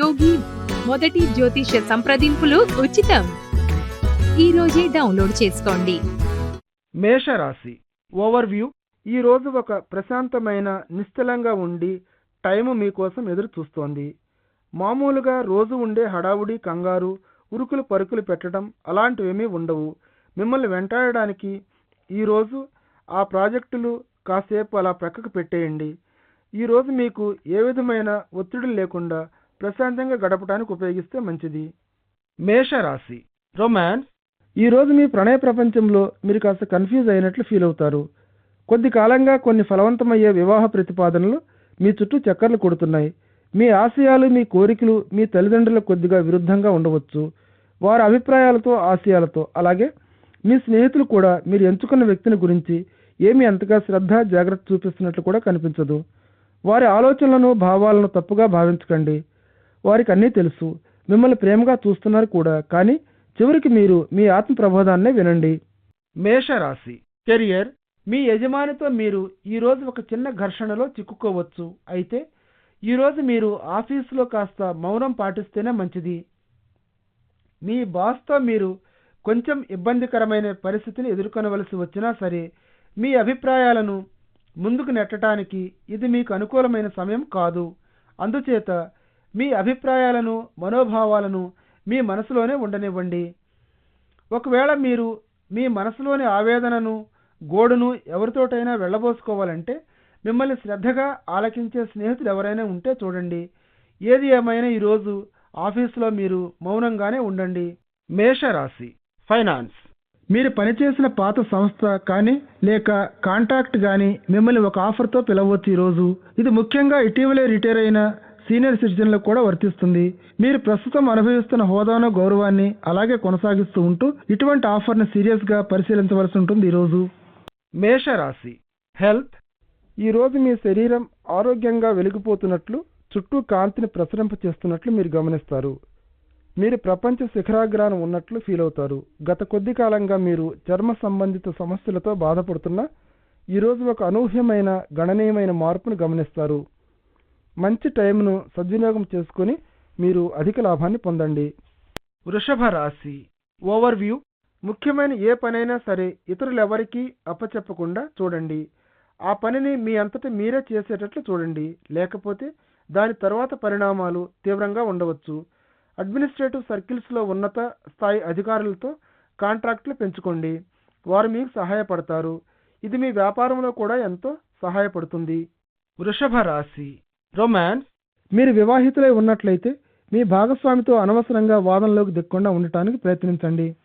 యోగి మొదటి జ్యోతిష సంప్రదింపులు ఉచితం. ఈ రోజే డౌన్లోడ్ చేసుకోండి. మేషరాశి ఓవర్వ్యూ. ఈ రోజు ఒక ప్రశాంతమైన నిశ్చలంగా ఉండి టైం మీకోసం ఎదురు చూస్తోంది. మామూలుగా రోజు ఉండే హడావుడి కంగారు ఉరుకులు పరుకులు పెట్టడం అలాంటివేమీ ఉండవు. మిమ్మల్ని వెంటాడడానికి ఈరోజు ఆ ప్రాజెక్టులు కాసేపు అలా ప్రక్కకు పెట్టేయండి. ఈరోజు మీకు ఏ విధమైన ఒత్తిడి లేకుండా ప్రశాంతంగా గడపడానికి ఉపయోగిస్తే మంచిది. మేషరాశి. రొమాన్స్ ఈరోజు మీ ప్రణయ ప్రపంచంలో మీరు కాస్త కన్ఫ్యూజ్ అయినట్లు ఫీల్ అవుతారు. కొద్ది కాలంగా కొన్ని ఫలవంతమయ్యే వివాహ ప్రతిపాదనలు మీ చుట్టూ చక్కర్లు కొడుతున్నాయి. మీ ఆశయాలు మీ కోరికలు మీ తల్లిదండ్రులకు కొద్దిగా విరుద్ధంగా ఉండవచ్చు. వారి అభిప్రాయాలతో ఆశయాలతో అలాగే మీ స్నేహితులు కూడా మీరు ఎంచుకున్న వ్యక్తిని గురించి ఏమి అంతగా శ్రద్ధ జాగ్రత్త చూపిస్తున్నట్లు కూడా కనిపించదు. వారి ఆలోచనలను భావాలను తప్పుగా భావించకండి. వారికి అన్నీ తెలుసు. మిమ్మల్ని ప్రేమగా చూస్తున్నారు కూడా. కానీ చివరికి మీరు మీ ఆత్మ ప్రబోధాన్నే వినండి. మేషరాశి. కెరియర్. మీ యజమానితో మీరు ఈరోజు ఒక చిన్న ఘర్షణలో చిక్కుకోవచ్చు. అయితే ఈరోజు మీరు ఆఫీసులో కాస్త మౌనం పాటిస్తేనే మంచిది. మీ బాస్తో మీరు కొంచెం ఇబ్బందికరమైన పరిస్థితిని ఎదుర్కొనవలసి వచ్చినా సరే మీ అభిప్రాయాలను ముందుకు నెట్టడానికి ఇది మీకు అనుకూలమైన సమయం కాదు. అందుచేత మీ అభిప్రాయాలను మనోభావాలను మీ మనసులోనే ఉండనివ్వండి. ఒకవేళ మీరు మీ మనసులోని ఆవేదనను గోడును ఎవరితోటైనా వెళ్ళబోసుకోవాలంటే మిమ్మల్ని శ్రద్ధగా ఆలకించే స్నేహితులు ఎవరైనా ఉంటే చూడండి. ఏది ఏమైనా ఈరోజు ఆఫీసులో మీరు మౌనంగానే ఉండండి. మేషరాశి. ఫైనాన్స్. మీరు పనిచేసిన పాత సంస్థ కానీ లేక కాంటాక్ట్ కానీ మిమ్మల్ని ఒక ఆఫర్తో పిలవచ్చు ఈరోజు ఇది ముఖ్యంగా ఇటీవలే రిటైర్ అయిన సీనియర్ సిటిజన్లకు కూడా వర్తిస్తుంది. మీరు ప్రస్తుతం అనుభవిస్తున్న హోదాను గౌరవాన్ని అలాగే కొనసాగిస్తూ ఉంటూ ఇటువంటి ఆఫర్ని సీరియస్గా పరిశీలించవలసి ఉంటుంది ఈరోజు. మేషరాశి హెల్త్. ఈరోజు మీ శరీరం ఆరోగ్యంగా వెలిగిపోతున్నట్లు చుట్టూ కాంతిని ప్రసరింప చేస్తున్నట్లు మీరు గమనిస్తారు. మీరు ప్రపంచ శిఖరాగ్రహం ఉన్నట్లు ఫీల్ అవుతారు. గత కొద్ది కాలంగా మీరు చర్మ సంబంధిత సమస్యలతో బాధపడుతున్న ఈరోజు ఒక అనూహ్యమైన గణనీయమైన మార్పును గమనిస్తారు. మంచి టైంను సద్వినియోగం చేసుకొని మీరు అధిక లాభాన్ని పొందండి. వృషభ రాశి. ఓవర్వ్యూ. ముఖ్యమైన ఏ పనైనా సరే ఇతరులెవరికీ అప్పచెప్పకుండా చూడండి. ఆ పనిని మీ అంతట మీరే చేసేటట్లు చూడండి. లేకపోతే దాని తర్వాత పరిణామాలు తీవ్రంగా ఉండవచ్చు. అడ్మినిస్ట్రేటివ్ సర్కిల్స్లో ఉన్నత స్థాయి అధికారులతో కాంట్రాక్ట్లు పెంచుకోండి. వారు మీకు సహాయపడతారు. ఇది మీ వ్యాపారంలో కూడా ఎంతో సహాయపడుతుంది. వృషభ రాశి. రొమాన్స్ మీరు వివాహితులై ఉన్నట్లయితే మీ భాగస్వామితో అనవసరంగా వాదనలోకి దిక్కుండా ఉండటానికి ప్రయత్నించండి.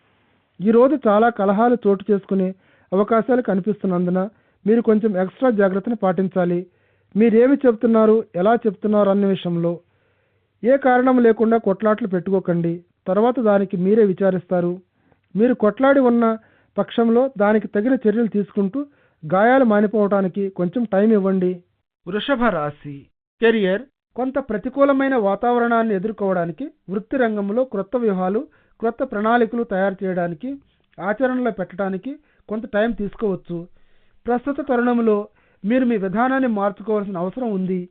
ఈరోజు చాలా కలహాలు చోటు చేసుకునే అవకాశాలు కనిపిస్తున్నందున మీరు కొంచెం ఎక్స్ట్రా జాగ్రత్తను పాటించాలి. మీరేమి చెబుతున్నారు ఎలా చెప్తున్నారు అన్న విషయంలో ఏ కారణం లేకుండా కొట్లాట్లు పెట్టుకోకండి. తర్వాత దానికి మీరే విచారిస్తారు. మీరు కొట్లాడి ఉన్న పక్షంలో దానికి తగిన చర్యలు తీసుకుంటూ గాయాలు మానిపోవటానికి కొంచెం టైం ఇవ్వండి. వృషభ రాశి. కెరియర్ కొంత ప్రతికూలమైన వాతావరణాన్ని ఎదుర్కోవడానికి వృత్తి రంగంలో క్రొత్త వ్యూహాలు క్రొత్త ప్రణాళికలు తయారు చేయడానికి ఆచరణలో పెట్టడానికి కొంత టైం తీసుకోవచ్చు. ప్రస్తుత తరుణంలో మీరు మీ విధానాన్ని మార్చుకోవాల్సిన అవసరం ఉంది.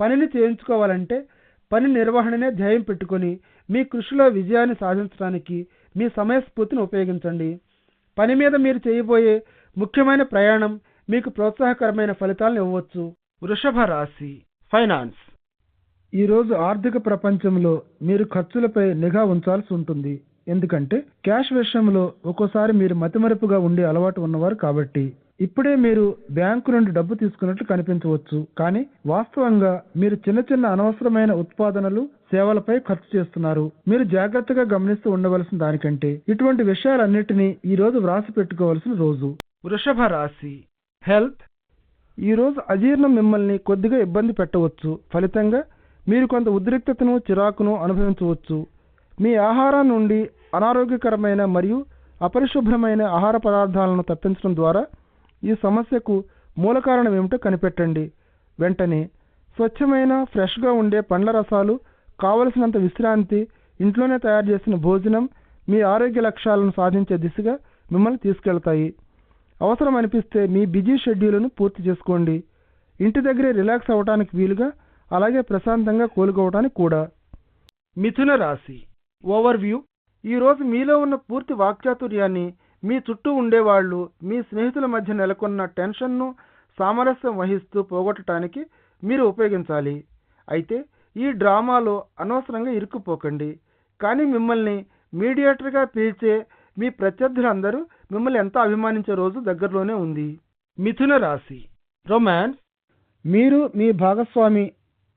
పనిని చేయించుకోవాలంటే పని నిర్వహణనే ధ్యేయం పెట్టుకొని మీ కృషిలో విజయాన్ని సాధించడానికి మీ సమయస్ఫూర్తిని ఉపయోగించండి. పని మీద మీరు చేయబోయే ముఖ్యమైన ప్రయాణం మీకు ప్రోత్సాహకరమైన ఫలితాలను ఇవ్వవచ్చు వృషభ రాశి ఫైనాన్స్. ఈరోజు ఆర్థిక ప్రపంచంలో మీరు ఖర్చులపై నిఘా ఉంచాల్సి ఉంటుంది. ఎందుకంటే క్యాష్ విషయంలో ఒక్కోసారి మీరు మతిమరుపుగా ఉండే అలవాటు ఉన్నవారు కాబట్టి ఇప్పుడే మీరు బ్యాంకు నుండి డబ్బు తీసుకున్నట్లు కనిపించవచ్చు. కానీ వాస్తవంగా మీరు చిన్న చిన్న అనవసరమైన ఉత్పాదనలు సేవలపై ఖర్చు చేస్తున్నారు. మీరు జాగ్రత్తగా గమనిస్తూ ఉండవలసిన దానికంటే ఇటువంటి విషయాలన్నిటినీ ఈ రోజు వ్రాసి పెట్టుకోవలసిన రోజు. వృషభ రాశి. హెల్త్ ఈ రోజు అజీర్ణం మిమ్మల్ని కొద్దిగా ఇబ్బంది పెట్టవచ్చు. ఫలితంగా మీరు కొంత ఉద్రిక్తతను చిరాకును అనుభవించవచ్చు. మీ ఆహారం నుండి అనారోగ్యకరమైన మరియు అపరిశుభ్రమైన ఆహార పదార్థాలను తప్పించడం ద్వారా ఈ సమస్యకు మూల కారణం ఏమిటో కనిపెట్టండి. వెంటనే స్వచ్ఛమైన ఫ్రెష్గా ఉండే పండ్ల రసాలు కావలసినంత విశ్రాంతి ఇంట్లోనే తయారు చేసిన భోజనం మీ ఆరోగ్య లక్ష్యాలను సాధించే దిశగా మిమ్మల్ని తీసుకెళ్తాయి. అవసరం అనిపిస్తే మీ బిజీ షెడ్యూల్ను పూర్తి చేసుకోండి. ఇంటి దగ్గరే రిలాక్స్ అవ్వడానికి వీలుగా అలాగే ప్రశాంతంగా కోలుకోవడానికి కూడా. మిథున రాశి. ఓవర్వ్యూ. ఈరోజు మీలో ఉన్న పూర్తి వాక్చాతుర్యాన్ని మీ చుట్టూ ఉండేవాళ్ళు మీ స్నేహితుల మధ్య నెలకొన్న టెన్షన్ను సామరస్యం వహిస్తూ పోగొట్టడానికి మీరు ఉపయోగించాలి. అయితే ఈ డ్రామాలో అనవసరంగా ఇరుక్కుపోకండి. కానీ మిమ్మల్ని మీడియేటర్గా పిలిచే మీ ప్రత్యర్థులందరూ మిమ్మల్ని ఎంత అభిమానించే రోజు దగ్గరలోనే ఉంది. మిథున రాశి. రొమాన్స్. మీరు మీ భాగస్వామి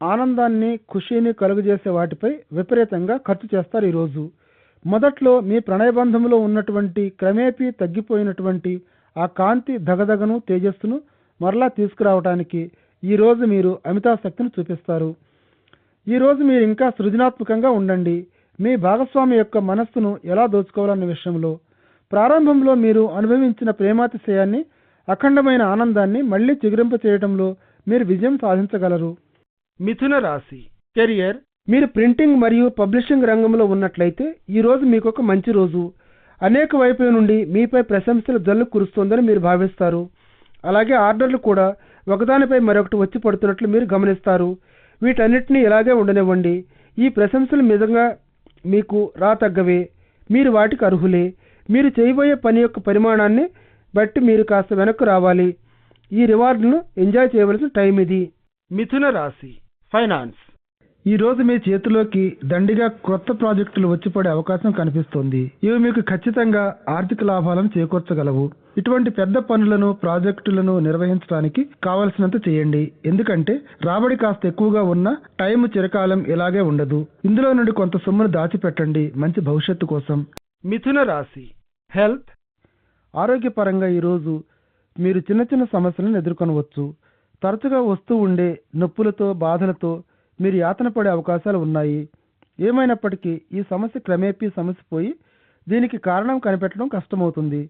ఆనందాన్ని ఖుషీని కలుగజేసే వాటిపై విపరీతంగా ఖర్చు చేస్తారు ఈరోజు. మొదట్లో మీ ప్రణయబంధంలో ఉన్నటువంటి క్రమేపీ తగ్గిపోయినటువంటి ఆ కాంతి దగదగను తేజస్సును మరలా తీసుకురావడానికి ఈరోజు మీరు అమితాశక్తిని చూపిస్తారు. ఈరోజు మీరు ఇంకా సృజనాత్మకంగా ఉండండి. మీ భాగస్వామి యొక్క మనస్సును ఎలా దోచుకోవాలన్న విషయంలో ప్రారంభంలో మీరు అనుభవించిన ప్రేమాతిశయాన్ని అఖండమైన ఆనందాన్ని మళ్ళీ చిగురింప చేయడంలో మీరు విజయం సాధించగలరు. మిథున రాశి కెరియర్. మీరు ప్రింటింగ్ మరియు పబ్లిషింగ్ రంగంలో ఉన్నట్లయితే ఈ రోజు మీకు ఒక మంచి రోజు. అనేక వైపుల నుండి మీపై ప్రశంసల జల్లు కురుస్తోందని మీరు భావిస్తారు. అలాగే ఆర్డర్లు కూడా ఒకదానిపై మరొకటి వచ్చి పడుతున్నట్లు మీరు గమనిస్తారు. వీటన్నిటిని ఇలాగే ఉండనివ్వండి. ఈ ప్రశంసలు నిజంగా మీకు రాతగ్గవే. మీరు వాటికి అర్హులే. మీరు చేయబోయే పని యొక్క పరిమాణాన్ని బట్టి మీరు కాస్త వెనక్కు రావాలి. ఈ రివార్డును ఎంజాయ్ చేయవలసిన టైం ఇది. మిథున రాశి ఫైనాన్స్. ఈరోజు మీ చేతిలోకి దండిగా కొత్త ప్రాజెక్టులు వచ్చిపడే అవకాశం కనిపిస్తోంది. ఇవి మీకు ఖచ్చితంగా ఆర్థిక లాభాలను చేకూర్చగలవు. ఇటువంటి పెద్ద పనులను ప్రాజెక్టులను నిర్వహించడానికి కావలసినంత చేయండి. ఎందుకంటే రాబడి కాస్త ఎక్కువగా ఉన్న టైం చిరకాలం ఇలాగే ఉండదు. ఇందులో నుండి కొంత సొమ్మును దాచిపెట్టండి. మంచి భవిష్యత్తు కోసం. మిథున రాశి. హెల్త్. ఆరోగ్యపరంగా ఈరోజు మీరు చిన్న చిన్న సమస్యలను ఎదుర్కొనవచ్చు. తరచుగా వస్తూ ఉండే నొప్పులతో బాధలతో మీరు యాతన పడే అవకాశాలు ఉన్నాయి. ఏమైనప్పటికీ ఈ సమస్య క్రమేపీ సమస్య పోయి దీనికి కారణం కనిపెట్టడం కష్టమవుతుంది.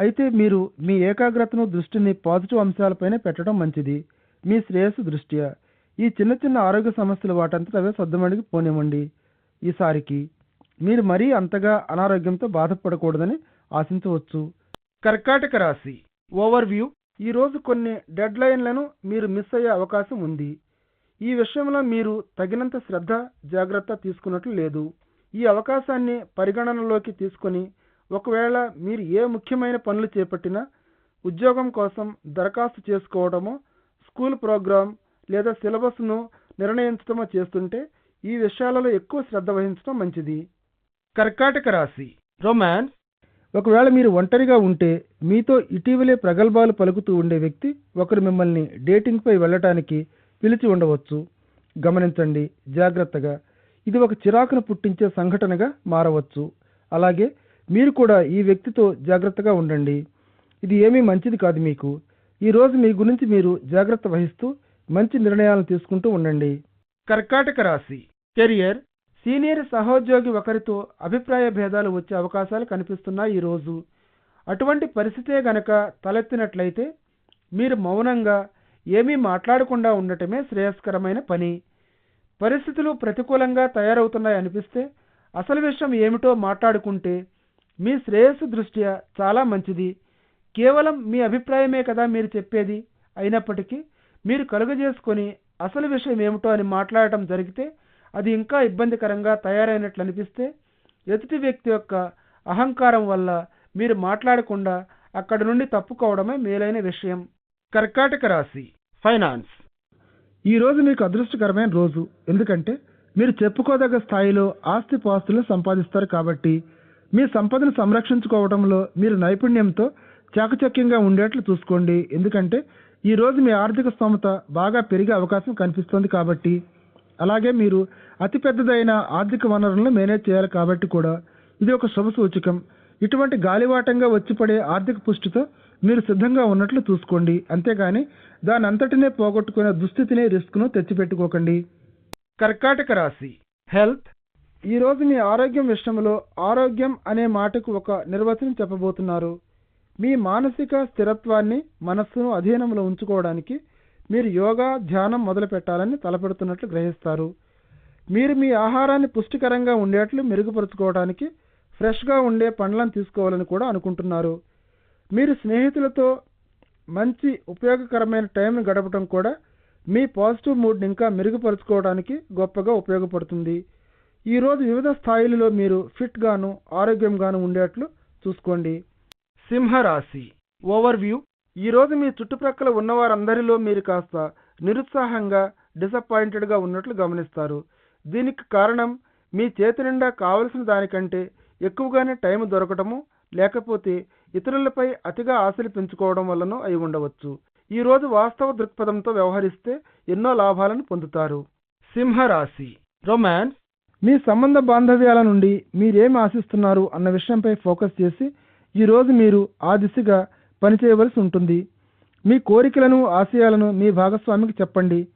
అయితే మీరు మీ ఏకాగ్రతను దృష్టిని పాజిటివ్ అంశాలపైనే పెట్టడం మంచిది. మీ శ్రేయస్సు దృష్ట్యా. ఈ చిన్న చిన్న ఆరోగ్య సమస్యలు వాటంతట అవే సర్దుమణికి పోనివ్వండి ఈసారికి మీరు మరీ అంతగా అనారోగ్యంతో బాధపడకూడదని ఆశించవచ్చు. కర్కాటక రాశి ఓవర్వ్యూ ఈరోజు కొన్ని డెడ్లైన్లను మీరు మిస్ అయ్యే అవకాశం ఉంది. ఈ విషయంలో మీరు తగినంత శ్రద్ధ జాగ్రత్త తీసుకున్నట్లు లేదు. ఈ అవకాశాన్ని పరిగణనలోకి తీసుకొని ఒకవేళ మీరు ఏ ముఖ్యమైన పనులు చేపట్టినా ఉద్యోగం కోసం దరఖాస్తు చేసుకోవడమో స్కూల్ ప్రోగ్రాం లేదా సిలబస్ను నిర్ణయించడమో చేస్తుంటే ఈ విషయాలలో ఎక్కువ శ్రద్ధ వహించడం మంచిది. కర్కాటక రాశి. రొమాన్స్. ఒకవేళ మీరు ఒంటరిగా ఉంటే మీతో ఇటీవలే ప్రగల్భాలు పలుకుతూ ఉండే వ్యక్తి ఒకరు మిమ్మల్ని డేటింగ్పై వెళ్ళటానికి పిలిచి ఉండవచ్చు. గమనించండి జాగ్రత్తగా. ఇది ఒక చిరాకును పుట్టించే సంఘటనగా మారవచ్చు. అలాగే మీరు కూడా ఈ వ్యక్తితో జాగ్రత్తగా ఉండండి. ఇది ఏమీ మంచిది కాదు మీకు. ఈరోజు మీ గురించి మీరు జాగ్రత్త వహిస్తూ మంచి నిర్ణయాలను తీసుకుంటూ ఉండండి. కర్కాటక రాశి. కెరియర్. సీనియర్ సహోద్యోగి ఒకరితో అభిప్రాయ భేదాలు వచ్చే అవకాశాలు కనిపిస్తున్నాయి ఈరోజు అటువంటి పరిస్థితే గనక తలెత్తినట్లయితే మీరు మౌనంగా ఏమీ మాట్లాడకుండా ఉండటమే శ్రేయస్కరమైన పని. పరిస్థితులు ప్రతికూలంగా తయారవుతున్నాయి అనిపిస్తే అసలు విషయం ఏమిటో మాట్లాడుకుంటే మీ శ్రేయస్సు దృష్ట్యా చాలా మంచిది. కేవలం మీ అభిప్రాయమే కదా మీరు చెప్పేది. అయినప్పటికీ మీరు కలుగజేసుకొని అసలు విషయం ఏమిటో అని మాట్లాడటం జరిగితే అది ఇంకా ఇబ్బందికరంగా తయారైనట్లు అనిపిస్తే ఎదుటి వ్యక్తి యొక్క అహంకారం వల్ల మీరు మాట్లాడకుండా అక్కడి నుండి తప్పుకోవడమే మేలైన విషయం. కర్కాటక రాశి ఫైనాన్స్. ఈ రోజు మీకు అదృష్టకరమైన రోజు. ఎందుకంటే మీరు చెప్పుకోదగ్గ స్థాయిలో ఆస్తి పాస్తులు సంపాదిస్తారు కాబట్టి మీ సంపదను సంరక్షించుకోవడంలో మీరు నైపుణ్యంతో చాకచక్యంగా ఉండేట్లు చూసుకోండి. ఎందుకంటే ఈ రోజు మీ ఆర్థిక స్తోమత బాగా పెరిగే అవకాశం కనిపిస్తుంది కాబట్టి అలాగే మీరు అతి పెద్దదైన ఆర్థిక వనరులను మేనేజ్ చేయాలి కాబట్టి కూడా ఇది ఒక శుభ సూచకం. ఇటువంటి గాలివాటంగా వచ్చి పడే ఆర్థిక పుష్టితో మీరు సిద్ధంగా ఉన్నట్లు చూసుకోండి. అంతేగాని దాని అంతటినే పోగొట్టుకునే దుస్థితిని రిస్క్ను తెచ్చిపెట్టుకోకండి. కర్కాటక రాశి. హెల్త్. ఈరోజు మీ ఆరోగ్యం విషయంలో ఆరోగ్యం అనే మాటకు ఒక నిర్వచనం చెప్పబోతున్నారు. మీ మానసిక స్థిరత్వాన్ని మనస్సును అధీనంలో ఉంచుకోవడానికి మీరు యోగా ధ్యానం మొదలు పెట్టాలని తలపెడుతున్నట్లు గ్రహిస్తారు. మీరు మీ ఆహారాన్ని పుష్టికరంగా ఉండేట్లు మెరుగుపరుచుకోవడానికి ఫ్రెష్గా ఉండే పండ్లను తీసుకోవాలని కూడా అనుకుంటున్నారు. మీరు స్నేహితులతో మంచి ఉపయోగకరమైన టైంను గడపడం కూడా మీ పాజిటివ్ మూడ్ని ఇంకా మెరుగుపరుచుకోవడానికి గొప్పగా ఉపయోగపడుతుంది. ఈరోజు వివిధ స్థాయిలలో మీరు ఫిట్గాను ఆరోగ్యంగాను ఉండేట్లు చూసుకోండి. సింహరాశి. ఓవర్వ్యూ ఈరోజు మీ చుట్టుప్రక్కల ఉన్నవారందరిలో మీరు కాస్త నిరుత్సాహంగా డిసప్పాయింటెడ్గా ఉన్నట్లు గమనిస్తారు. దీనికి కారణం మీ చేతి నిండా కావలసిన దానికంటే ఎక్కువగానే టైం దొరకటము లేకపోతే ఇతరులపై అతిగా ఆశలు పెంచుకోవడం వలన అయి ఉండవచ్చు. ఈరోజు వాస్తవ దృక్పథంతో వ్యవహరిస్తే ఎన్నో లాభాలను పొందుతారు. సింహరాశి. రొమాన్స్. మీ సంబంధ బాంధవ్యాల నుండి మీరేం ఆశిస్తున్నారు అన్న విషయంపై ఫోకస్ చేసి ఈరోజు మీరు ఆ దిశగా పనిచేయవలసి ఉంటుంది. మీ కోరికలను ఆశయాలను మీ భాగస్వామికి చెప్పండి.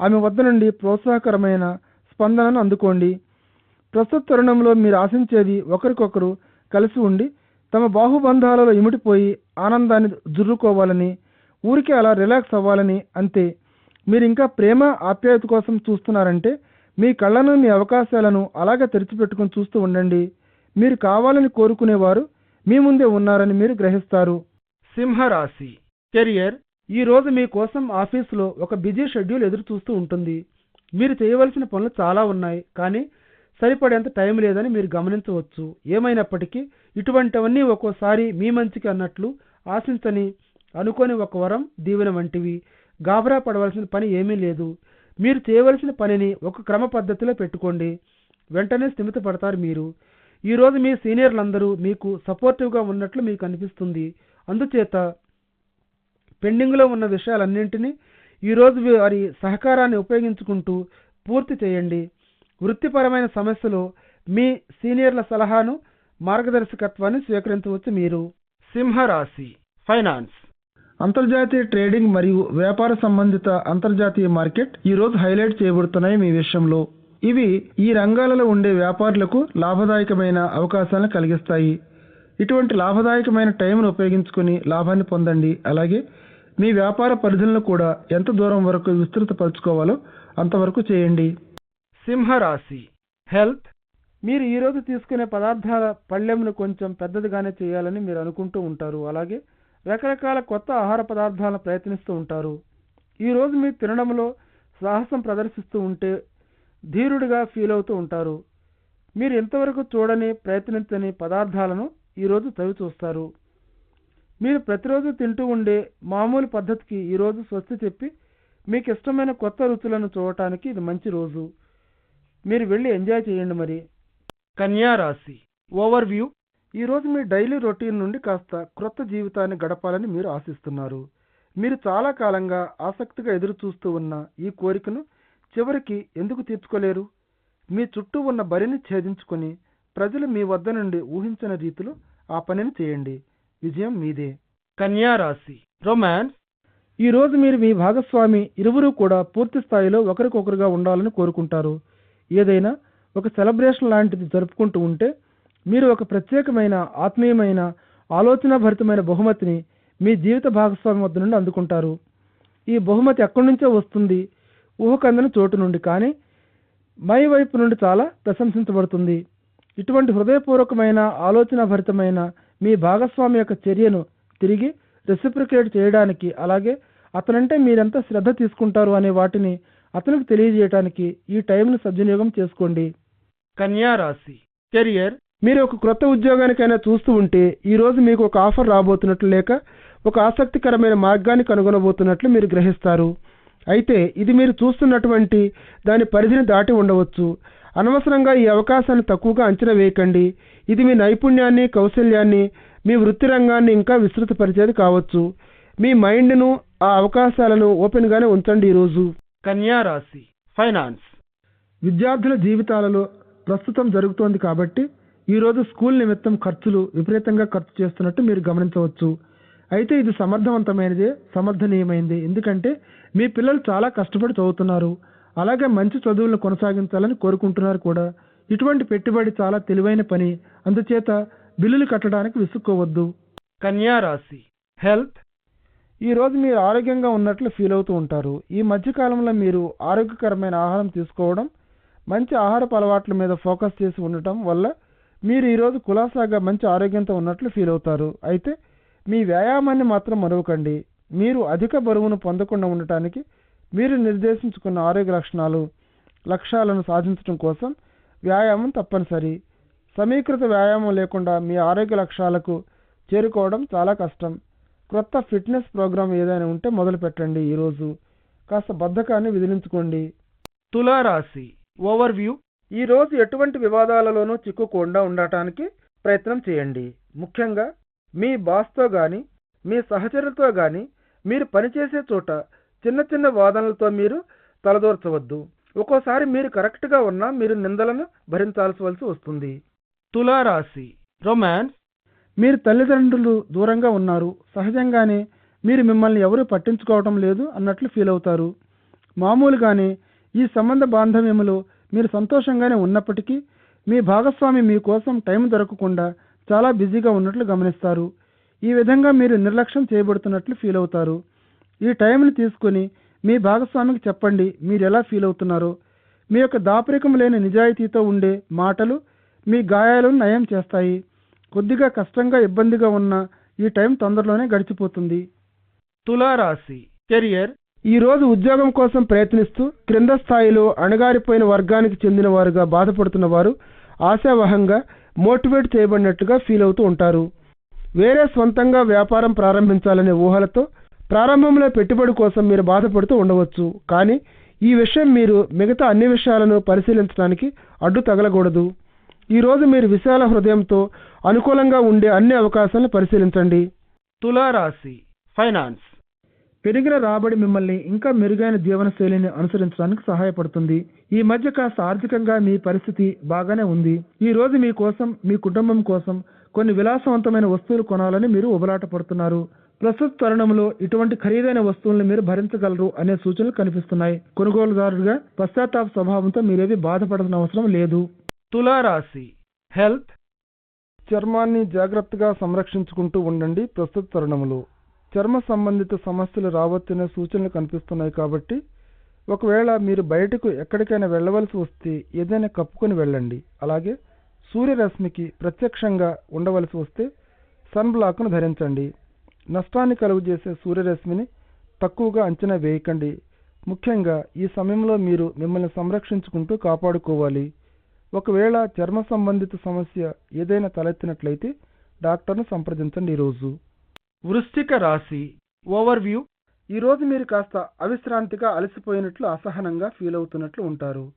ఆమె వద్ద నుండి ప్రోత్సాహకరమైన స్పందనను అందుకోండి. ప్రస్తుత తరుణంలో మీరు ఆశించేది ఒకరికొకరు కలిసి ఉండి తమ బాహుబంధాలలో ఇమిడిపోయి ఆనందాన్ని జుర్రుకోవాలని ఊరికే అలా రిలాక్స్ అవ్వాలని అంతే. మీరు ఇంకా ప్రేమ ఆప్యాయత కోసం చూస్తున్నారంటే మీ కళ్ళను మీ అవకాశాలను అలాగే తెరిచిపెట్టుకుని చూస్తూ ఉండండి. మీరు కావాలని కోరుకునేవారు మీ ముందే ఉన్నారని మీరు గ్రహిస్తారు. సింహరాశి. కెరియర్ ఈ రోజు మీ కోసం ఆఫీసులో ఒక బిజీ షెడ్యూల్ ఎదురు చూస్తూ ఉంటుంది. మీరు చేయవలసిన పనులు చాలా ఉన్నాయి కానీ సరిపడేంత టైం లేదని మీరు గమనించవచ్చు. ఏమైనప్పటికీ ఇటువంటివన్నీ ఒక్కోసారి మీ మంచికి అన్నట్లు ఆశించని అనుకోని ఒక వరం దీవెన వంటివి. గాబరా పడవలసిన పని ఏమీ లేదు. మీరు చేయవలసిన పనిని ఒక క్రమ పద్ధతిలో పెట్టుకోండి. వెంటనే స్థిమిత పడతారు మీరు ఈరోజు మీ సీనియర్లందరూ మీకు సపోర్టివ్గా ఉన్నట్లు మీకు అనిపిస్తుంది. అందుచేత పెండింగ్లో ఉన్న విషయాలన్నింటినీ ఈరోజు వారి సహకారాన్ని ఉపయోగించుకుంటూ పూర్తి చేయండి. వృత్తిపరమైన సమస్యలో మీ సీనియర్ల సలహాను మార్గదర్శకత్వాన్ని స్వీకరించవచ్చు మీరు. సింహరాశి ఫైనాన్స్. అంతర్జాతీయ ట్రేడింగ్ మరియు వ్యాపార సంబంధిత అంతర్జాతీయ మార్కెట్ ఈరోజు హైలైట్ చేయబడుతున్నాయి మీ విషయంలో. ఇవి ఈ రంగాలలో ఉండే వ్యాపారులకు లాభదాయకమైన అవకాశాలను కలిగిస్తాయి. ఇటువంటి లాభదాయకమైన టైంను ఉపయోగించుకుని లాభాన్ని పొందండి. అలాగే మీ వ్యాపార పరిధులను కూడా ఎంత దూరం వరకు విస్తృతపరచుకోవాలో అంతవరకు చేయండి. సింహరాశి. హెల్త్. మీరు ఈరోజు తీసుకునే పదార్థాల పళ్ళెంను కొంచెం పెద్దదిగానే చేయాలని మీరు అనుకుంటూ ఉంటారు. అలాగే రకరకాల కొత్త ఆహార పదార్థాలను ప్రయత్నిస్తూ ఉంటారు. ఈరోజు మీరు తినడంలో సాహసం ప్రదర్శిస్తూ ఉంటే ధీరుడిగా ఫీల్ అవుతూ ఉంటారు. మీరు ఇంతవరకు చూడని ప్రయత్నించని పదార్థాలను ఈరోజు తవి చూస్తారు. మీరు ప్రతిరోజు తింటూ ఉండే మామూలు పద్ధతికి ఈరోజు స్వస్తి చెప్పి మీకు ఇష్టమైన కొత్త రుచులను చూడటానికి ఇది మంచి రోజు. మీరు వెళ్ళి ఎంజాయ్ చేయండి మరి. కన్యా రాశి. ఓవర్ వ్యూ ఈరోజు మీ డైలీ రొటీన్ నుండి కాస్త క్రొత్త జీవితాన్ని గడపాలని మీరు ఆశిస్తున్నారు. మీరు చాలా కాలంగా ఆసక్తిగా ఎదురు చూస్తూ ఉన్న ఈ కోరికను చివరికి ఎందుకు తీర్చుకోలేరు? మీ చుట్టూ ఉన్న బరిని ఛేదించుకొని ప్రజలు మీ వద్ద నుండి ఊహించిన రీతిలో ఆ పనిని చేయండి విజయం మీదే. కన్యా రాశి. రొమాన్స్. ఈరోజు మీరు మీ భాగస్వామి ఇరువురు కూడా పూర్తి స్థాయిలో ఒకరికొకరుగా ఉండాలని కోరుకుంటారు. ఏదైనా ఒక సెలబ్రేషన్ లాంటిది జరుపుకుంటూ ఉంటే మీరు ఒక ప్రత్యేకమైన ఆత్మీయమైన ఆలోచనాభరితమైన బహుమతిని మీ జీవిత భాగస్వామి వద్ద నుండి అందుకుంటారు. ఈ బహుమతి ఎక్కడి నుంచో వస్తుంది? ఊహకందని చోటు నుండి కానీ మై వైపు నుండి చాలా ప్రశంసించబడుతుంది. ఇటువంటి హృదయపూర్వకమైన ఆలోచనాభరితమైన మీ భాగస్వామి యొక్క చర్యను తిరిగి రెసిప్రికేట్ చేయడానికి అలాగే అతనంటే మీరెంత శ్రద్ధ తీసుకుంటారు అనే వాటిని అతనికి తెలియజేయడానికి ఈ టైంను సద్వినియోగం చేసుకోండి. కన్యా రాశి. కెరియర్. మీరు ఒక క్రొత్త ఉద్యోగానికైనా చూస్తూ ఉంటే ఈ రోజు మీకు ఒక ఆఫర్ రాబోతున్నట్లు లేక ఒక ఆసక్తికరమైన మార్గాన్ని కనుగొనబోతున్నట్లు మీరు గ్రహిస్తారు. అయితే ఇది మీరు చూస్తున్నటువంటి దాని పరిధిని దాటి ఉండవచ్చు. అనవసరంగా ఈ అవకాశాన్ని తక్కువగా అంచనా వేయకండి. ఇది మీ నైపుణ్యాన్ని కౌశల్యాన్ని మీ వృత్తి రంగాన్ని ఇంకా విస్తృతపరిచేది కావచ్చు. మీ మైండ్ను ఆ అవకాశాలను ఓపెన్గానే ఉంచండి ఈరోజు. కన్యా రాశి ఫైనాన్స్. విద్యార్థుల జీవితాలలో ప్రస్తుతం జరుగుతోంది కాబట్టి ఈరోజు స్కూల్ నిమిత్తం ఖర్చులు విపరీతంగా ఖర్చు చేస్తున్నట్టు మీరు గమనించవచ్చు. అయితే ఇది సమర్థవంతమైనదే సమర్థనీయమైనది ఎందుకంటే మీ పిల్లలు చాలా కష్టపడి చదువుతున్నారు. అలాగే మంచి చదువులను కొనసాగించాలని కోరుకుంటున్నారు కూడా. ఇటువంటి పెట్టుబడి చాలా తెలివైన పని. అందుచేత బిల్లులు కట్టడానికి విసుక్కోవద్దు. కన్యా రాశి హెల్త్. ఈరోజు మీరు ఆరోగ్యంగా ఉన్నట్లు ఫీల్ అవుతూ ఉంటారు. ఈ మధ్యకాలంలో మీరు ఆరోగ్యకరమైన ఆహారం తీసుకోవడం మంచి ఆహారపు అలవాట్ల మీద ఫోకస్ చేసి ఉండటం వల్ల మీరు ఈరోజు కులాసాగా మంచి ఆరోగ్యంతో ఉన్నట్లు ఫీల్ అవుతారు. అయితే మీ వ్యాయామాన్ని మాత్రం మరవకండి. మీరు అధిక బరువును పొందకుండా ఉండటానికి మీరు నిర్దేశించుకున్న ఆరోగ్య లక్షణాలు లక్ష్యాలను సాధించడం కోసం వ్యాయామం తప్పనిసరి. సమీకృత వ్యాయామం లేకుండా మీ ఆరోగ్య లక్ష్యాలకు చేరుకోవడం చాలా కష్టం. క్రొత్త ఫిట్నెస్ ప్రోగ్రాం ఏదైనా ఉంటే మొదలు పెట్టండి ఈరోజు. కాస్త బద్ధకాన్ని విదిలించుకోండి. తులారాశి. ఓవర్వ్యూ. ఈ రోజు ఎటువంటి వివాదాలలోనూ చిక్కుకుండా ఉండటానికి ప్రయత్నం చేయండి. ముఖ్యంగా మీ బాస్తో గాని మీ సహచరులతో గాని మీరు పనిచేసే చోట చిన్న చిన్న వాదనలతో మీరు తలదూర్చవద్దు. ఒక్కోసారి మీరు కరెక్ట్గా ఉన్నా మీరు నిందలను భరించాల్సి వస్తుంది. తులారాశి రొమాన్స్. మీరు తల్లిదండ్రులు దూరంగా ఉన్నారు. సహజంగానే మీరు మిమ్మల్ని ఎవరు పట్టించుకోవటం లేదు అన్నట్లు ఫీల్ అవుతారు. మామూలుగానే ఈ సంబంధ బాంధవ్యములో మీరు సంతోషంగానే ఉన్నప్పటికీ మీ భాగస్వామి మీకోసం టైం దొరకకుండా చాలా బిజీగా ఉన్నట్లు గమనిస్తారు. ఈ విధంగా మీరు నిర్లక్ష్యం చేయబడుతున్నట్లు ఫీల్ అవుతారు. ఈ టైంని తీసుకుని మీ భాగస్వామికి చెప్పండి మీరు ఎలా ఫీల్ అవుతున్నారో? మీ యొక్క దాపరికం లేని నిజాయితీతో ఉండే మాటలు మీ గాయాలను నయం చేస్తాయి. కొద్దిగా కష్టంగా ఇబ్బందిగా ఉన్న ఈ టైం తొందరలోనే గడిచిపోతుంది. తులారాశి కెరియర్ ఈ రోజు ఉద్యోగం కోసం ప్రయత్నిస్తూ క్రింద స్థాయిలో అణగారిపోయిన వర్గానికి చెందిన వారుగా బాధపడుతున్న వారు ఆశావహంగా మోటివేట్ చేయబడినట్టుగా ఫీల్ అవుతూ ఉంటారు. వేరే స్వంతంగా వ్యాపారం ప్రారంభించాలనే ఊహలతో ప్రారంభంలో పెట్టుబడి కోసం మీరు బాధపడుతూ ఉండవచ్చు. కానీ ఈ విషయం మీరు మిగతా అన్ని విషయాలను పరిశీలించడానికి అడ్డు తగలకూడదు. ఈ రోజు మీరు విశాల హృదయంతో అనుకూలంగా ఉండే అన్ని అవకాశాలను పరిశీలించండి. తులారాశి ఫైనాన్స్. పెరిగిన రాబడి మిమ్మల్ని ఇంకా మెరుగైన జీవనశైలిని అనుసరించడానికి సహాయపడుతుంది. ఈ మధ్య కాస్త ఆర్థికంగా మీ పరిస్థితి బాగానే ఉంది. ఈ రోజు మీ కోసం మీ కుటుంబం కోసం కొన్ని విలాసవంతమైన వస్తువులు కొనాలని మీరు ఉబలాట పడుతున్నారు ప్రస్తుత తరుణంలో ఇటువంటి ఖరీదైన వస్తువులను మీరు భరించగలరు అనే సూచనలు కనిపిస్తున్నాయి. కొనుగోలుదారుడిగా పశ్చాత్తాప స్వభావంతో మీరేవి బాధపడాల్సిన అవసరం లేదు. తులారాశి. హెల్త్. చర్మాన్ని జాగ్రత్తగా సంరక్షించుకుంటూ ఉండండి ప్రస్తుత తరుణంలో చర్మ సంబంధిత సమస్యలు రావచ్చనే సూచనలు కనిపిస్తున్నాయి కాబట్టి ఒకవేళ మీరు బయటకు ఎక్కడికైనా వెళ్ళవలసి వస్తే ఏదైనా కప్పుకొని వెళ్ళండి. అలాగే సూర్యరశ్మికి ప్రత్యక్షంగా ఉండవలసి వస్తే సన్ బ్లాక్ను ధరించండి. నష్టాన్ని కలుగజేసే సూర్యరశ్మిని తక్కువగా అంచనా వేయకండి. ముఖ్యంగా ఈ సమయంలో మీరు మిమ్మల్ని సంరక్షించుకుంటూ కాపాడుకోవాలి. ఒకవేళ చర్మ సంబంధిత సమస్య ఏదైనా తలెత్తినట్లయితే డాక్టర్ను సంప్రదించండి ఈరోజు. వృశ్చిక రాశి ఓవర్వ్యూ. ఈరోజు మీరు కాస్త అవిశ్రాంతిగా అలసిపోయినట్లు అసహనంగా ఫీల్ అవుతున్నట్లు ఉంటారు.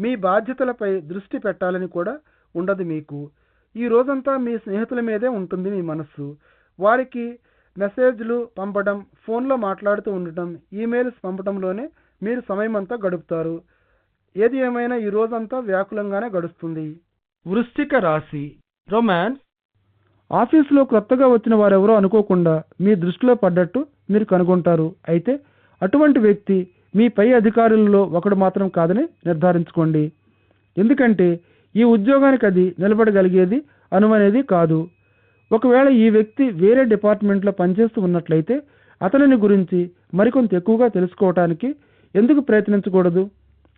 మీ బాధ్యతలపై దృష్టి పెట్టాలని కూడా ఉండదు మీకు. ఈ రోజంతా మీ స్నేహితుల మీదే ఉంటుంది మీ మనస్సు. వారికి మెసేజ్లు పంపడం ఫోన్లో మాట్లాడుతూ ఉండటం ఈమెయిల్స్ పంపడంలోనే మీరు సమయమంతా గడుపుతారు. ఏది ఏమైనా ఈ రోజంతా వ్యాకులంగానే గడుస్తుంది. వృశ్చిక రాశి రొమాన్స్ ఆఫీసులో కొత్తగా వచ్చిన వారెవరో అనుకోకుండా మీ దృష్టిలో పడ్డట్టు మీరు కనుగొంటారు. అయితే అటువంటి వ్యక్తి మీ పై అధికారులలో ఒకడు మాత్రం కాదని నిర్ధారించుకోండి. ఎందుకంటే ఈ ఉద్యోగానికి అది నిలబడగలిగేది అనుమనేది కాదు. ఒకవేళ ఈ వ్యక్తి వేరే డిపార్ట్మెంట్లో పనిచేస్తూ ఉన్నట్లయితే అతనిని గురించి మరికొంత ఎక్కువగా తెలుసుకోవటానికి ఎందుకు ప్రయత్నించకూడదు?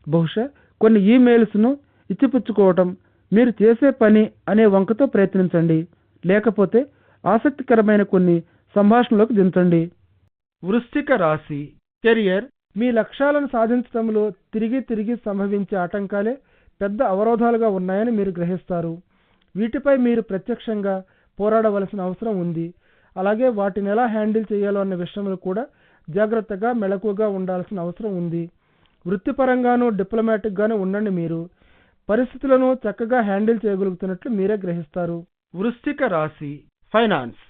బహుశా కొన్ని ఈమెయిల్స్ను ఇచ్చిపుచ్చుకోవటం మీరు చేసే పని అనే వంకతో ప్రయత్నించండి లేకపోతే ఆసక్తికరమైన కొన్ని సంభాషణలోకి దించండి. వృశ్చిక రాశి కెరియర్ మీ లక్ష్యాలను సాధించడంలో తిరిగి తిరిగి సంభవించే ఆటంకాలే పెద్ద అవరోధాలుగా ఉన్నాయని మీరు గ్రహిస్తారు. వీటిపై మీరు ప్రత్యక్షంగా పోరాడవలసిన అవసరం ఉంది. అలాగే వాటిని ఎలా హ్యాండిల్ చేయాలో అన్న విషయంలో కూడా జాగ్రత్తగా మెళకువగా ఉండాల్సిన అవసరం ఉంది. వృత్తిపరంగానూ డిప్లొమాటిక్గానూ ఉండండి మీరు. పరిస్థితులను చక్కగా హ్యాండిల్ చేయగలుగుతున్నట్లు మీరే గ్రహిస్తారు. వృశ్చిక రాశి ఫైనాన్స్.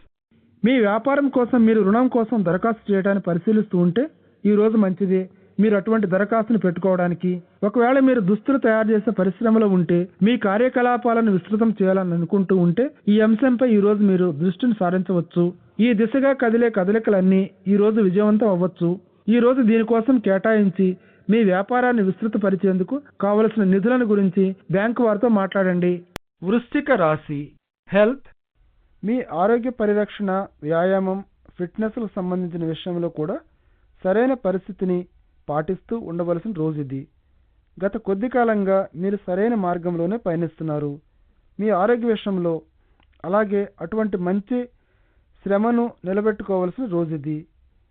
మీ వ్యాపారం కోసం మీరు రుణం కోసం దరఖాస్తు చేయడానికి పరిశీలిస్తూ ఉంటే ఈ రోజు మంచిదే. మీరు అటువంటి దరఖాస్తును పెట్టుకోవడానికి ఒకవేళ మీరు దుస్తులు తయారు చేసే పరిశ్రమలో ఉంటే మీ కార్యకలాపాలను విస్తృతం చేయాలని అనుకుంటూ ఉంటే ఈ అంశంపై ఈ రోజు మీరు దృష్టిని సారించవచ్చు. ఈ దిశగా కదిలే కదలికలన్నీ ఈ రోజు విజయవంతం అవ్వచ్చు. ఈ రోజు దీనికోసం కేటాయించి మీ వ్యాపారాన్ని విస్తృతపరిచేందుకు కావలసిన నిధులను గురించి బ్యాంకు వారితో మాట్లాడండి. వృశ్చిక రాశి హెల్త్ మీ ఆరోగ్య పరిరక్షణ వ్యాయామం ఫిట్నెస్లకు సంబంధించిన విషయంలో కూడా సరైన పరిస్థితిని పాటిస్తూ ఉండవలసిన రోజు ఇది. గత కొద్ది కాలంగా మీరు సరైన మార్గంలోనే పయనిస్తున్నారు. మీ ఆరోగ్య విషయంలో అలాగే అటువంటి మంచి శ్రమను నిలబెట్టుకోవలసిన రోజు ఇది.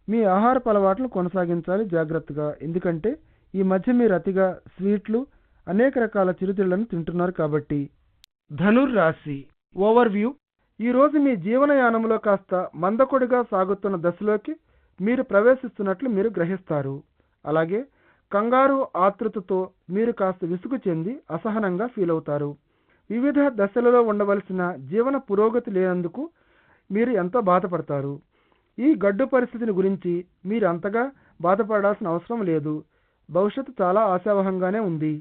మీ ఆహారపు అలవాట్లు కొనసాగించాలి జాగ్రత్తగా. ఎందుకంటే ఈ మధ్య మీరు అతిగా స్వీట్లు అనేక రకాల చిరుతిళ్ళను తింటున్నారు కాబట్టి. ధనుర్ రాశి ఓవర్ వ్యూ ఈరోజు మీ జీవనయానంలో కాస్త మందకొడిగా సాగుతున్న దశలోకి మీరు ప్రవేశిస్తున్నట్లు మీరు గ్రహిస్తారు. అలాగే కంగారు ఆతృతతో మీరు కాస్త విసుగు చెంది అసహనంగా ఫీల్ అవుతారు. వివిధ దశలలో ఉండవలసిన జీవన పురోగతి లేనందుకు మీరు ఎంతో బాధపడతారు. ఈ గడ్డు పరిస్థితిని గురించి మీరు అంతగా బాధపడాల్సిన అవసరం లేదు. భవిష్యత్తు చాలా ఆశావహంగానే ఉంది.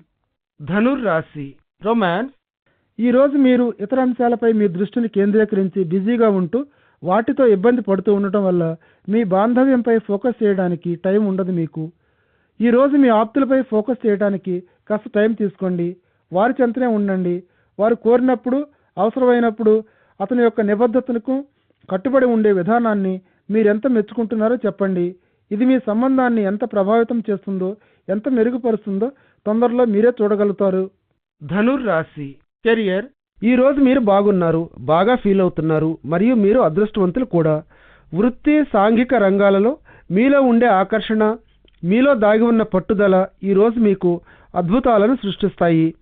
ధనుర్ రాశి రొమాన్స్ ఈరోజు మీరు ఇతర అంశాలపై మీ దృష్టిని కేంద్రీకరించి బిజీగా ఉంటూ వాటితో ఇబ్బంది పడుతూ ఉండటం వల్ల మీ బాంధవ్యంపై ఫోకస్ చేయడానికి టైం ఉండదు మీకు. ఈరోజు మీ ఆప్తులపై ఫోకస్ చేయడానికి కాస్త టైం తీసుకోండి. వారి చెంతనే ఉండండి. వారు కోరినప్పుడు అవసరమైనప్పుడు అతని యొక్క నిబద్ధతలకు కట్టుబడి ఉండే విధానాన్ని మీరెంత మెచ్చుకుంటున్నారో చెప్పండి. ఇది మీ సంబంధాన్ని ఎంత ప్రభావితం చేస్తుందో ఎంత మెరుగుపరుస్తుందో తొందరలో మీరే చూడగలుగుతారు. ధనుర్ రాశి కెరియర్. ఈ రోజు మీరు బాగున్నారు బాగా ఫీల్ అవుతున్నారు మరియు మీరు అదృష్టవంతులు కూడా. వృత్తి సాంఘిక రంగాలలో మీలో ఉండే ఆకర్షణ మీలో దాగి ఉన్న పట్టుదల ఈరోజు మీకు అద్భుతాలను సృష్టిస్తాయి.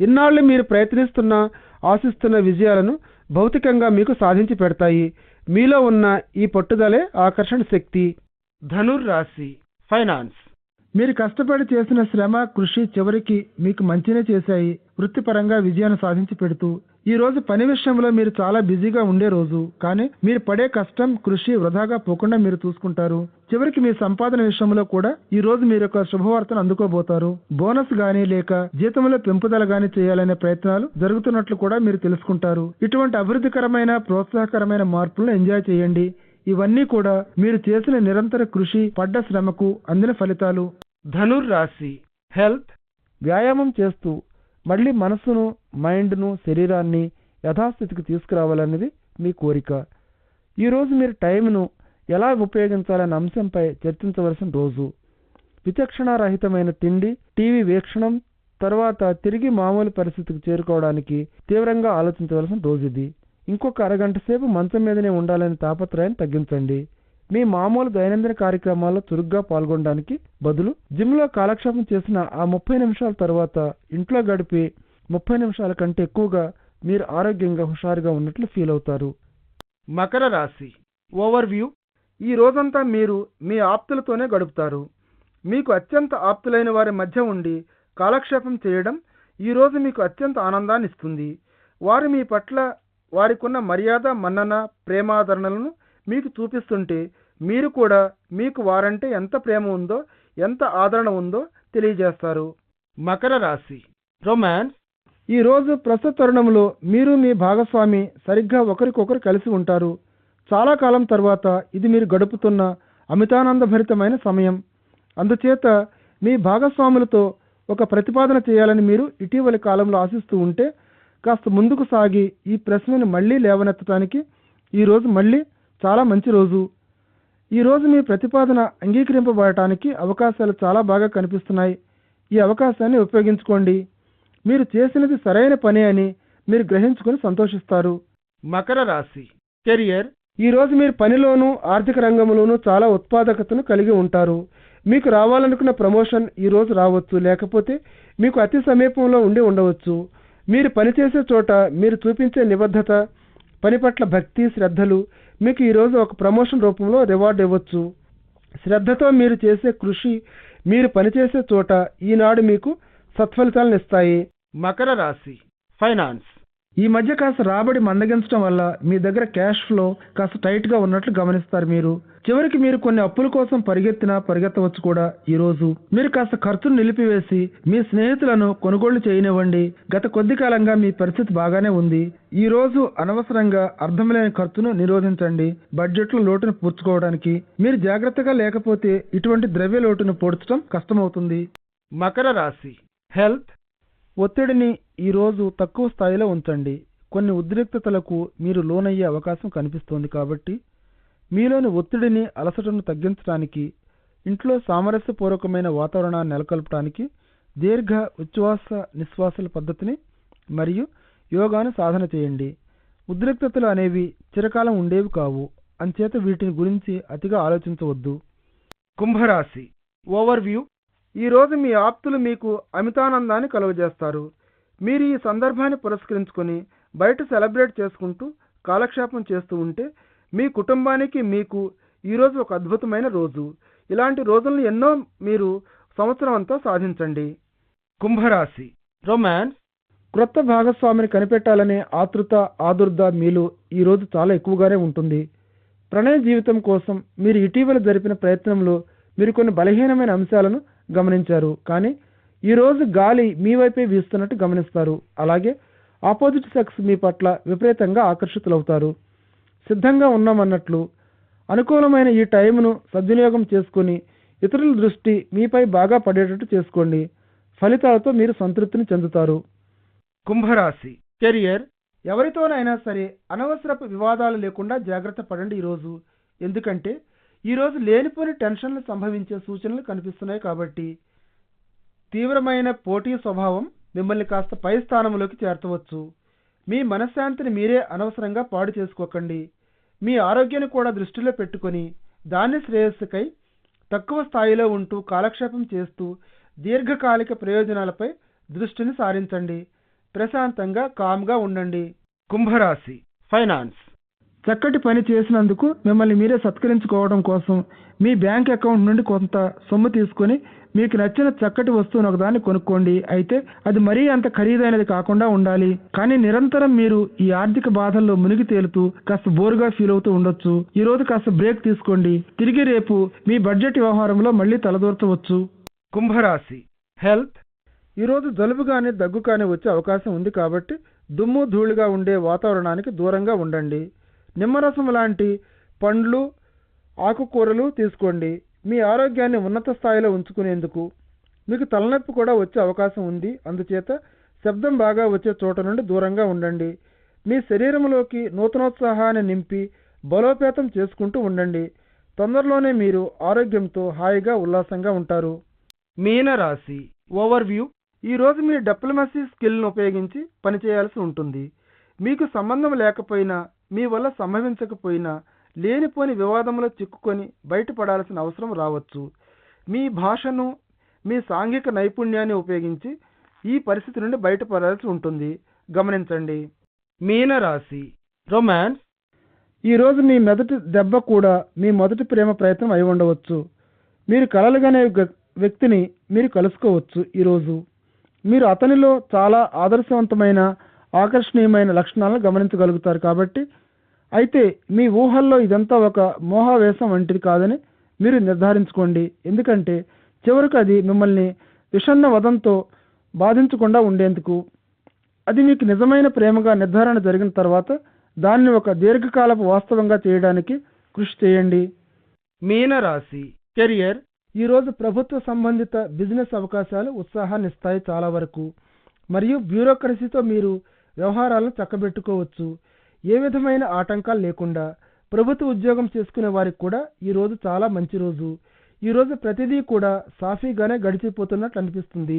ఇన్నాళ్ళు మీరు ప్రయత్నిస్తున్న ఆశిస్తున్న విజయాలను భౌతికంగా మీకు సాధించి పెడతాయి. మీలో ఉన్న ఈ పట్టుదలే ఆకర్షణ శక్తి. ధనుర్ రాశి ఫైనాన్స్. మీరు కష్టపడి చేసిన శ్రమ కృషి చివరికి మీకు మంచినే చేశాయి. వృత్తిపరంగా విజయాన్ని సాధించి పెడుతూ. ఈ రోజు పని విషయంలో మీరు చాలా బిజీగా ఉండే రోజు. కానీ మీరు పడే కష్టం కృషి వృధాగా పోకుండా మీరు చూసుకుంటారు. చివరికి మీ సంపాదన విషయంలో కూడా ఈ రోజు మీరు ఒక శుభవార్తను అందుకోబోతారు. బోనస్ గానీ లేక జీతంలో పెంపుదల గానీ చేయాలనే ప్రయత్నాలు జరుగుతున్నట్లు కూడా మీరు తెలుసుకుంటారు. ఇటువంటి అభివృద్ధికరమైన ప్రోత్సాహకరమైన మార్పులను ఎంజాయ్ చేయండి. ఇవన్నీ కూడా మీరు చేసిన నిరంతర కృషి పడ్డ శ్రమకు అందిన ఫలితాలు. ధనుర్రాశి హెల్త్ వ్యాయామం చేస్తూ మళ్ళీ మనస్సును మైండ్ను శరీరాన్ని యథాస్థితికి తీసుకురావాలన్నది మీ కోరిక. ఈరోజు మీరు టైంను ఎలా ఉపయోగించాలనే అంశంపై చర్చించవలసిన రోజు. విచక్షణారహితమైన తిండి టీవీ వీక్షణం తర్వాత తిరిగి మామూలు పరిస్థితికి చేరుకోవడానికి తీవ్రంగా ఆలోచించవలసిన రోజు ఇది. ఇంకొక అరగంట సేపు మంచం మీదనే ఉండాలనే తాపత్రయాన్ని తగ్గించండి. మీ మామూలు దైనందిన కార్యక్రమాల్లో చురుగ్గా పాల్గొనడానికి బదులు జిమ్లో కాలక్షేపం చేసిన ఆ ముప్పై నిమిషాల తర్వాత ఇంట్లో గడిపి ముప్పై నిమిషాల కంటే ఎక్కువగా మీరు ఆరోగ్యంగా హుషారుగా ఉన్నట్లు ఫీల్ అవుతారు. మకర రాశి ఓవర్ వ్యూ ఈ రోజంతా మీరు మీ ఆప్తులతోనే గడుపుతారు. మీకు అత్యంత ఆప్తులైన వారి మధ్య ఉండి కాలక్షేపం చేయడం ఈ రోజు మీకు అత్యంత ఆనందాన్ని ఇస్తుంది వారు మీ పట్ల వారికున్న మర్యాద మన్నన ప్రేమాదరణలను మీకు చూపిస్తుంటే మీరు కూడా మీకు వారంటే ఎంత ప్రేమ ఉందో ఎంత ఆదరణ ఉందో తెలియజేస్తారు. మకర రాశి. రొమాన్స్. ఈ రోజు ప్రస్తుత తరుణంలో మీరు మీ భాగస్వామి సరిగ్గా ఒకరికొకరు కలిసి ఉంటారు. చాలా కాలం తర్వాత ఇది మీరు గడుపుతున్న అమితానందభరితమైన సమయం. అందుచేత మీ భాగస్వాములతో ఒక ప్రతిపాదన చేయాలని మీరు ఇటీవలి కాలంలో ఆశిస్తూ ఉంటే కాస్త ముందుకు సాగి ఈ ప్రశ్నను మళ్ళీ లేవనెత్తడానికి ఈరోజు మళ్ళీ చాలా మంచి రోజు. ఈరోజు మీ ప్రతిపాదన అంగీకరింపబడటానికి అవకాశాలు చాలా బాగా కనిపిస్తున్నాయి. ఈ అవకాశాన్ని ఉపయోగించుకోండి. మీరు చేసినది సరైన పని అని మీరు గ్రహించుకుని సంతోషిస్తారు. మకర రాశి. కెరియర్. ఈ రోజు మీరు పనిలోనూ ఆర్థిక రంగంలోనూ చాలా ఉత్పాదకతను కలిగి ఉంటారు. మీకు రావాలనుకున్న ప్రమోషన్ ఈ రోజు రావచ్చు. లేకపోతే మీకు అతి సమీపంలో ఉండి ఉండవచ్చు. మీరు పనిచేసే చోట మీరు చూపించే నిబద్ధత పని పట్ల భక్తి శ్రద్ధలు మీకు ఈరోజు ఒక ప్రమోషన్ రూపంలో రివార్డ్ ఇవ్వచ్చు. శ్రద్ధతో మీరు చేసే కృషి మీరు పనిచేసే చోట ఈనాడు మీకు సత్ఫలితాలను ఇస్తాయి. మకర రాశి ఫైనాన్స్. ఈ మధ్య కాస్త రాబడి మందగించడం వల్ల మీ దగ్గర క్యాష్ ఫ్లో కాస్త టైట్గా ఉన్నట్లు గమనిస్తారు మీరు. చివరికి మీరు కొన్ని అప్పుల కోసం పరిగెత్తినా పరిగెత్తవచ్చు కూడా ఈరోజు మీరు కాస్త ఖర్చును నిలిపివేసి మీ స్నేహితులను కొనుగోళ్ళు చేయనివ్వండి. గత కొద్ది కాలంగా మీ పరిస్థితి బాగానే ఉంది. ఈ రోజు అనవసరంగా అర్థం లేని ఖర్చును నిరోధించండి. బడ్జెట్లో లోటును పూడ్చుకోవడానికి. మీరు జాగ్రత్తగా లేకపోతే ఇటువంటి ద్రవ్య లోటును పూడ్చడం కష్టమవుతుంది. మకర రాశి. హెల్త్. ఒత్తిడిని ఈరోజు తక్కువ స్థాయిలో ఉంచండి. కొన్ని ఉద్రిక్తతలకు మీరు లోనయ్యే అవకాశం కనిపిస్తోంది కాబట్టి మీలోని ఒత్తిడిని అలసటను తగ్గించడానికి ఇంట్లో సామరస్యపూర్వకమైన వాతావరణాన్ని నెలకొల్పడానికి దీర్ఘ ఉచ్ఛ్వాస నిశ్వాసల పద్ధతిని మరియు యోగాను సాధన చేయండి. ఉద్రిక్తతలు అనేవి చిరకాలం ఉండేవి కావు. అంచేత వీటిని గురించి అతిగా ఆలోచించవద్దు. కుంభరాశి. ఓవర్ వ్యూ ఈరోజు మీ ఆప్తులు మీకు అమితానందాన్ని కలుగజేస్తారు. మీరు ఈ సందర్భాన్ని పురస్కరించుకొని బయట సెలబ్రేట్ చేసుకుంటూ కాలక్షేపం చేస్తూ ఉంటే మీ కుటుంబానికి మీకు ఈరోజు ఒక అద్భుతమైన రోజు. ఇలాంటి రోజులను ఎన్నో మీరు సంవత్సరం అంతా సాధించండి. కుంభరాశి. రొమాన్స్. క్రొత్త భాగస్వామిని కనిపెట్టాలనే ఆతృత ఆదుర్ద మీలో ఈరోజు చాలా ఎక్కువగానే ఉంటుంది. ప్రణయ జీవితం కోసం మీరు ఇటీవల జరిపిన ప్రయత్నంలో మీరు కొన్ని బలహీనమైన అంశాలను గమనించారు. కానీ ఈరోజు గాలి మీ వైపే వీస్తున్నట్టు గమనిస్తారు. అలాగే ఆపోజిట్ సెక్స్ మీ పట్ల విపరీతంగా ఆకర్షితులవుతారు. సిద్ధంగా ఉన్నామన్నట్లు అనుకూలమైన ఈ టైంను సద్వినియోగం చేసుకుని ఇతరుల దృష్టి మీపై బాగా పడేటట్టు చేసుకోండి. ఫలితాలతో మీరు సంతృప్తిని చెందుతారు. కుంభరాశి కెరియర్ ఎవరితోనైనా సరే అనవసరపు వివాదాలు లేకుండా జాగ్రత్త పడండి ఈరోజు ఎందుకంటే ఈరోజు లేనిపోని టెన్షన్లు సంభవించే సూచనలు కనిపిస్తున్నాయి కాబట్టి తీవ్రమైన పోటీ స్వభావం మిమ్మల్ని కాస్త పై స్థానంలోకి చేర్చవచ్చు మీ మనశ్శాంతిని మీరే అనవసరంగా పాడు చేసుకోకండి. మీ ఆరోగ్యాన్ని కూడా దృష్టిలో పెట్టుకొని దాని శ్రేయస్సుకై తక్కువ స్థాయిలో ఉంటూ కాలక్షేపం చేస్తూ దీర్ఘకాలిక ప్రయోజనాలపై దృష్టిని సారించండి. ప్రశాంతంగా కామ్గా ఉండండి. కుంభరాశి. ఫైనాన్స్. చక్కటి పని చేసినందుకు మిమ్మల్ని మీరే సత్కరించుకోవడం కోసం మీ బ్యాంక్ అకౌంట్ నుండి కొంత సొమ్ము తీసుకొని మీకు నచ్చిన చక్కటి వస్తువును ఒకదాన్ని కొనుక్కోండి. అయితే అది మరీ అంత ఖరీదైనది కాకుండా ఉండాలి. కానీ నిరంతరం మీరు ఈ ఆర్థిక బాధల్లో మునిగి తేలుతూ కాస్త బోరుగా ఫీల్ అవుతూ ఉండొచ్చు. ఈ రోజు కాస్త బ్రేక్ తీసుకోండి. తిరిగి రేపు మీ బడ్జెట్ వ్యవహారంలో మళ్ళీ తలదూర్చవచ్చు. కుంభరాశి. హెల్త్. ఈరోజు జలుబు కానీ దగ్గు కానీ వచ్చే అవకాశం ఉంది కాబట్టి దుమ్ము ధూళిగా ఉండే వాతావరణానికి దూరంగా ఉండండి. నిమ్మరసం లాంటి పండ్లు ఆకుకూరలు తీసుకోండి. మీ ఆరోగ్యాన్ని ఉన్నత స్థాయిలో ఉంచుకునేందుకు మీకు తలనొప్పి కూడా వచ్చే అవకాశం ఉంది. అందుచేత శబ్దం బాగా వచ్చే చోట నుండి దూరంగా ఉండండి. మీ శరీరంలోకి నూతనోత్సాహాన్ని నింపి బలోపేతం చేసుకుంటూ ఉండండి. తొందరలోనే మీరు ఆరోగ్యంతో హాయిగా ఉల్లాసంగా ఉంటారు. మీనరాశి ఓవర్వ్యూ. ఈరోజు మీ డిప్లొమసీ స్కిల్ను ఉపయోగించి పనిచేయాల్సి ఉంటుంది. మీకు సంబంధం లేకపోయినా మీ వల్ల సంభవించకపోయినా లేనిపోని వివాదంలో చిక్కుకొని బయటపడాల్సిన అవసరం రావచ్చు. మీ భాషను మీ సాంఘిక నైపుణ్యాన్ని ఉపయోగించి ఈ పరిస్థితి నుండి బయటపడాల్సి ఉంటుంది. గమనించండి. మీనరాశి రొమాన్స్. ఈరోజు మీ మొదటి దెబ్బ కూడా మీ మొదటి ప్రేమ ప్రయత్నం అయి ఉండవచ్చు. మీరు కలలుగానే వ్యక్తిని మీరు కలుసుకోవచ్చు ఈరోజు మీరు అతనిలో చాలా ఆదర్శవంతమైన ఆకర్షణీయమైన లక్షణాలను గమనించగలుగుతారు కాబట్టి అయితే మీ ఊహల్లో ఇదంతా ఒక మోహావేశం వంటిది కాదని మీరు నిర్ధారించుకోండి. ఎందుకంటే చివరకు అది మిమ్మల్ని విషన్న వదంతో బాధించకుండా ఉండేందుకు. అది మీకు నిజమైన ప్రేమగా నిర్ధారణ జరిగిన తర్వాత దాన్ని ఒక దీర్ఘకాలపు వాస్తవంగా చేయడానికి కృషి చేయండి. మీనరాశి కెరియర్ ఈరోజు ప్రభుత్వ సంబంధిత బిజినెస్ అవకాశాలు ఉత్సాహాన్ని ఇస్తాయి చాలా వరకు. మరియు బ్యూరోక్రసీతో మీరు వ్యవహారాలను చక్కబెట్టుకోవచ్చు. ఏ విధమైన ఆటంకాలు లేకుండా ప్రభుత్వ ఉద్యోగం చేసుకునే వారికి కూడా ఈ రోజు చాలా మంచి రోజు. ఈ రోజు ప్రతిదీ కూడా సాఫీగానే గడిచిపోతున్నట్లు అనిపిస్తుంది.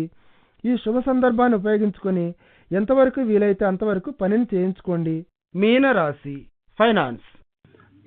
ఈ శుభ సందర్భాన్ని ఉపయోగించుకొని ఎంతవరకు వీలైతే అంతవరకు పనిని చేయించుకోండి. మీనరాశి ఫైనాన్స్.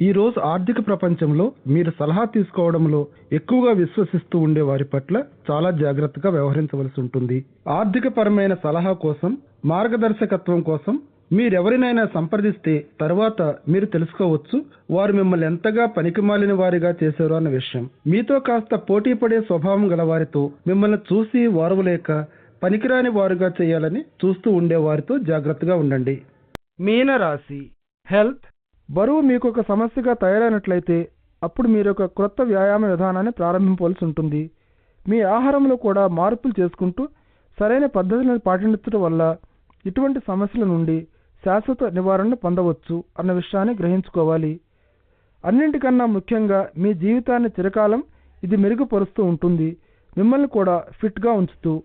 ఈ రోజు ఆర్థిక ప్రపంచంలో మీరు సలహా తీసుకోవడంలో ఎక్కువగా విశ్వసిస్తూ ఉండే వారి పట్ల చాలా జాగ్రత్తగా వ్యవహరించవలసి ఉంటుంది. ఆర్థిక పరమైన సలహా కోసం మార్గదర్శకత్వం కోసం మీరెవరినైనా సంప్రదిస్తే తర్వాత మీరు తెలుసుకోవచ్చు వారు మిమ్మల్ని ఎంతగా పనికిమాలిన వారిగా చేశారు అన్న విషయం. మీతో కాస్త పోటీ పడే స్వభావం గల వారితో మిమ్మల్ని చూసి వారవలేక పనికిరాని వారుగా చేయాలని చూస్తూ ఉండే వారితో జాగ్రత్తగా ఉండండి. మీనరాశి హెల్త్ బరువు మీకు ఒక సమస్యగా తయారైనట్లయితే అప్పుడు మీరు ఒక క్రొత్త వ్యాయామ విధానాన్ని ప్రారంభించవలసి ఉంటుంది. మీ ఆహారంలో కూడా మార్పులు చేసుకుంటూ సరైన పద్ధతులను పాటించడం వల్ల ఇటువంటి సమస్యల నుండి శాశ్వత నివారణ పొందవచ్చు అన్న విషయాన్ని గ్రహించుకోవాలి. అన్నింటికన్నా ముఖ్యంగా మీ జీవితాన్ని చిరకాలం ఇది మెరుగుపరుస్తూ ఉంటుంది. మిమ్మల్ని కూడా ఫిట్గా ఉంచుతూ.